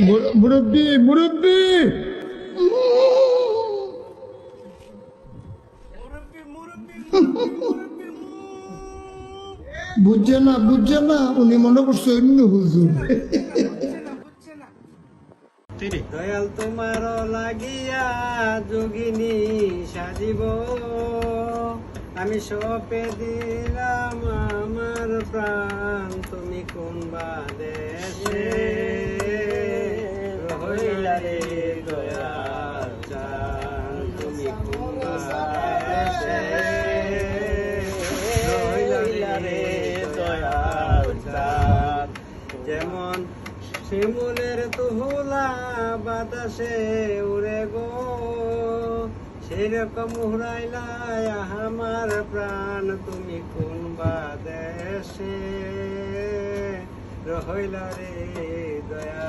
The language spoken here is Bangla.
মুর- মুরব্বি মুরব্বি! বুঝছে না বুঝছে না, উনি মনে করছে অন্য দয়াল তোমার লাগিয়া যোগিনী সাজিব। আমি সপে দিলাম আমার প্রাণ, তুমি কোন বা দেশে রে দয়াল চান যেমন শিমুলের তুহুলা বাতাসে উড়ে গো সেরকম হুরাইলাই আমার প্রাণ তুমি কোন বাদেশে রহইলা রে দয়া